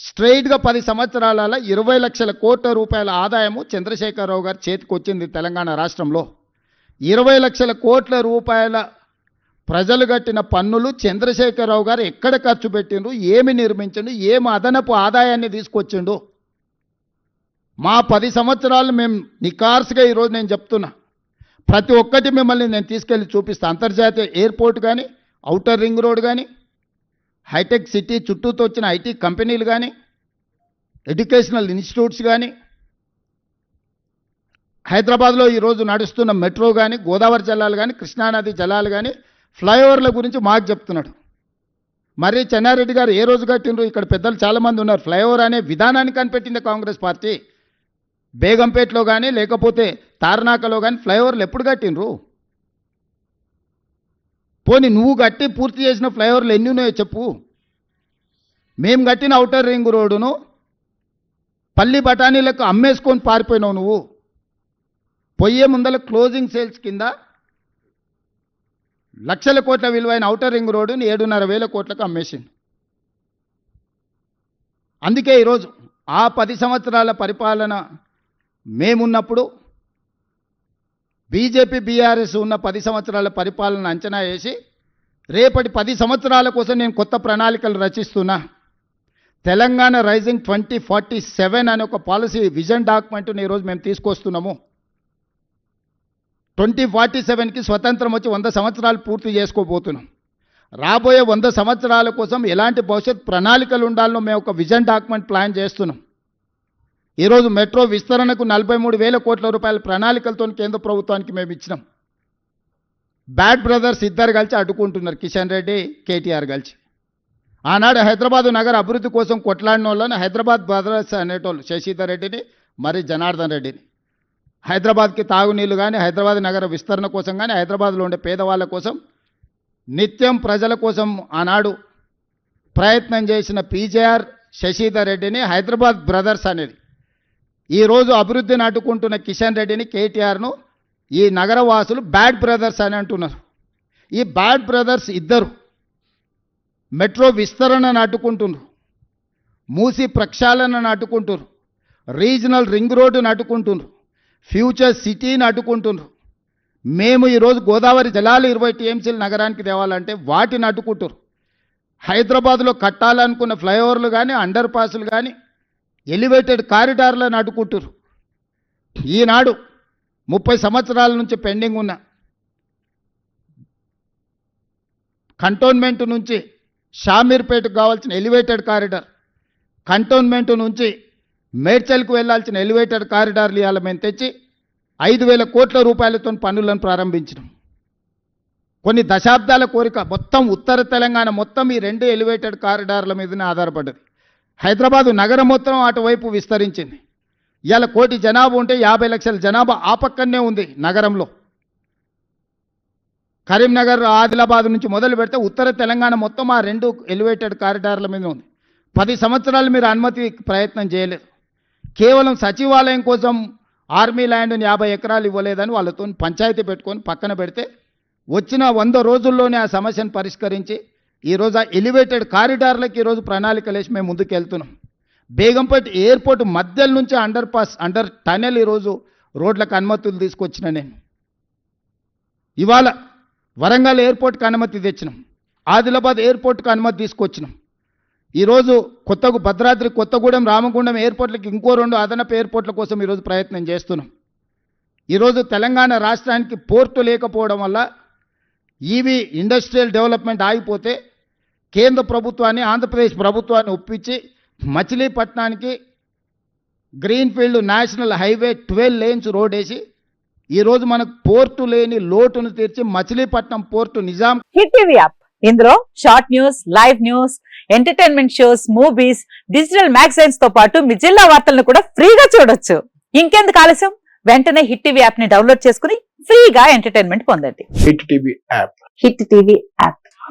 స్ట్రైట్గా పది సంవత్సరాల ఇరవై లక్షల కోట్ల రూపాయల ఆదాయము చంద్రశేఖరరావు గారి చేతికి వచ్చింది తెలంగాణ రాష్ట్రంలో. ఇరవై లక్షల కోట్ల రూపాయల ప్రజలు కట్టిన పన్నులు చంద్రశేఖరరావు గారు ఎక్కడ ఖర్చు పెట్టిండ్రు ఏమి నిర్మించిండు ఏమి అదనపు ఆదాయాన్ని తీసుకొచ్చిండు మా పది సంవత్సరాలు మేము నికార్స్గా ఈరోజు నేను చెప్తున్నా. ప్రతి ఒక్కటి మిమ్మల్ని నేను తీసుకెళ్ళి చూపిస్తాను అంతర్జాతీయ ఎయిర్పోర్ట్ కానీ అవుటర్ రింగ్ రోడ్ కానీ హైటెక్ సిటీ చుట్టూతో వచ్చిన ఐటీ కంపెనీలు కానీ ఎడ్యుకేషనల్ ఇన్స్టిట్యూట్స్ కానీ హైదరాబాద్లో ఈరోజు నడుస్తున్న మెట్రో కానీ గోదావరి జలాలు కానీ కృష్ణానది జలాలు కానీ ఫ్లైఓవర్ల గురించి మాకు చెప్తున్నాడు. మరి చెన్నారెడ్డి గారు ఏ రోజు కట్టిండ్రు? ఇక్కడ పెద్దలు చాలామంది ఉన్నారు. ఫ్లైఓవర్ అనే విధానాన్ని కనిపెట్టింది కాంగ్రెస్ పార్టీ. బేగంపేటలో కానీ లేకపోతే తార్నాకలో కానీ ఫ్లైఓవర్లు ఎప్పుడు కట్టిండ్రు? పోనీ నువ్వు కట్టి పూర్తి చేసిన ఫ్లైఓవర్లు ఎన్ని ఉన్నాయో చెప్పు. మేము కట్టిన అవుటర్ రింగ్ రోడ్డును పల్లి బఠానీలకు అమ్మేసుకొని పారిపోయినావు నువ్వు. పొయ్యే ముందల క్లోజింగ్ సేల్స్ కింద లక్షల కోట్ల విలువైన అవుటర్ రింగ్ రోడ్డుని ఏడున్నర వేల కోట్లకు అమ్మేసింది. అందుకే ఈరోజు ఆ పది సంవత్సరాల పరిపాలన మేమున్నప్పుడు బీజేపీ బీఆర్ఎస్ ఉన్న పది సంవత్సరాల పరిపాలన అంచనా వేసి రేపటి పది సంవత్సరాల కోసం నేను కొత్త ప్రణాళికలు రచిస్తున్నా. Telangana rising twenty forty seven అనే ఒక పాలసీ విజన్ డాక్యుమెంట్ని ఈరోజు మేము తీసుకొస్తున్నాము. ట్వంటీ ఫార్టీ సెవెన్కి స్వతంత్రం వచ్చి వంద సంవత్సరాలు పూర్తి చేసుకోబోతున్నాం. రాబోయే వంద సంవత్సరాల కోసం ఎలాంటి భవిష్యత్ ప్రణాళికలు ఉండాలో మేము ఒక విజన్ డాక్యుమెంట్ ప్లాన్ చేస్తున్నాం. ఈరోజు మెట్రో విస్తరణకు నలభై మూడు వేల కోట్ల రూపాయల ప్రణాళికలతో కేంద్ర ప్రభుత్వానికి మేము ఇచ్చినాం. బ్యాడ్ బ్రదర్స్ ఇద్దరు కలిసి అడ్డుకుంటున్నారు కిషన్ రెడ్డి కేటీఆర్ కలిసి. ఆనాడు హైదరాబాదు నగర అభివృద్ధి కోసం కొట్లాడిన వాళ్ళని హైదరాబాద్ బ్రదర్స్ అనేటోళ్ళు శశిధర్ రెడ్డిని మరి జనార్దన్ రెడ్డిని. హైదరాబాద్కి తాగునీళ్ళు కానీ హైదరాబాద్ నగర విస్తరణ కోసం కానీ హైదరాబాద్లో ఉండే పేదవాళ్ళ కోసం నిత్యం ప్రజల కోసం ఆనాడు ప్రయత్నం చేసిన పీజేఆర్ శశిధర్ రెడ్డిని హైదరాబాద్ బ్రదర్స్ అనేది. ఈరోజు అభివృద్ధిని అడ్డుకుంటున్న కిషన్ రెడ్డిని కేటీఆర్ను ఈ నగరవాసులు బ్యాడ్ బ్రదర్స్ అని అంటున్నారు. ఈ బ్యాడ్ బ్రదర్స్ ఇద్దరు మెట్రో విస్తరణను అడ్డుకుంటున్నారు మూసి ప్రక్షాళనను అడ్డుకుంటున్నారు రీజనల్ రింగ్ రోడ్డును అడ్డుకుంటున్నారు ఫ్యూచర్ సిటీని అడ్డుకుంటున్నారు మేము ఈరోజు గోదావరి జలాలు ఇరవై టీఎంసీలు నగరానికి తేవాలంటే వాటిని అడ్డుకుంటారు హైదరాబాద్లో కట్టాలనుకున్న ఫ్లైఓవర్లు కానీ అండర్ పాస్లు కానీ ఎలివేటెడ్ కారిడార్లను అడ్డుకుంటారు ఈనాడు ముప్పై సంవత్సరాల నుంచి పెండింగ్ ఉన్న కంటోన్మెంట్ నుంచి షామీర్పేటకు కావాల్సిన ఎలివేటెడ్ కారిడార్ కంటోన్మెంట్ నుంచి మేడ్చల్కు వెళ్ళాల్సిన ఎలివేటెడ్ కారిడార్లు ఇవాళ మేము తెచ్చి ఐదు వేల కోట్ల రూపాయలతో పనులను ప్రారంభించినాం. కొన్ని దశాబ్దాల కోరిక మొత్తం ఉత్తర తెలంగాణ మొత్తం ఈ రెండు ఎలివేటెడ్ కారిడార్ల మీదనే ఆధారపడ్డది. హైదరాబాదు నగరం మొత్తం అటువైపు విస్తరించింది. ఇవాళ కోటి జనాభా ఉంటే యాభై లక్షల జనాభా ఆ పక్కనే ఉంది నగరంలో. కరీంనగర్ ఆదిలాబాద్ నుంచి మొదలు పెడితే ఉత్తర తెలంగాణ మొత్తం ఆ రెండు ఎలివేటెడ్ కారిడార్ల మీద ఉంది. పది సంవత్సరాలు మీరు అనుమతి ప్రయత్నం చేయలేదు. కేవలం సచివాలయం కోసం ఆర్మీ ల్యాండ్ని యాభై ఎకరాలు ఇవ్వలేదని వాళ్ళతో పంచాయతీ పెట్టుకొని పక్కన పెడితే వచ్చిన వంద రోజుల్లోనే ఆ సమస్యను పరిష్కరించి ఈరోజు ఆ ఎలివేటెడ్ కారిడార్లకు ఈరోజు ప్రణాళికలు వేసి మేము ముందుకు వెళ్తున్నాం బేగంపేట ఎయిర్పోర్ట్ మధ్యల నుంచి అండర్ పాస్ అండర్ టనెల్ ఈరోజు రోడ్లకు అనుమతులు తీసుకొచ్చిన నేను. ఇవాళ వరంగల్ ఎయిర్పోర్ట్కి అనుమతి తెచ్చినాం. ఆదిలాబాద్ ఎయిర్పోర్ట్కి అనుమతి తీసుకొచ్చినాం. ఈరోజు కొత్త భద్రాద్రి కొత్తగూడెం రామగుండం ఎయిర్పోర్ట్లకి ఇంకో రెండు అదనపు ఎయిర్పోర్ట్ల కోసం ఈరోజు ప్రయత్నం చేస్తున్నాం. ఈరోజు తెలంగాణ రాష్ట్రానికి పోర్టు లేకపోవడం వల్ల ఈవీ ఇండస్ట్రియల్ డెవలప్మెంట్ ఆగిపోతే కేంద్ర ప్రభుత్వాన్ని ఆంధ్రప్రదేశ్ ప్రభుత్వాన్ని ఒప్పించి మచిలీపట్నానికి greenfield national highway twelve lanes road వేసి ఈరోజు మనకు పోర్టు లేని లోటును తీర్చి మచిలీపట్నం పోర్టు నిజాం హిట్ టీవీ యాప్. ఇందులో short news live news entertainment shows movies digital మ్యాగజైన్స్తో పాటు మీ జిల్లా వార్తలను కూడా ఫ్రీగా చూడొచ్చు. ఇంకెందుకు ఆలస్యం? వెంటనే హిట్ టీవీ యాప్ని డౌన్లోడ్ చేసుకుని ఫ్రీగా ఎంటర్టైన్మెంట్ పొందండి. Hit TV app. Hit TV app.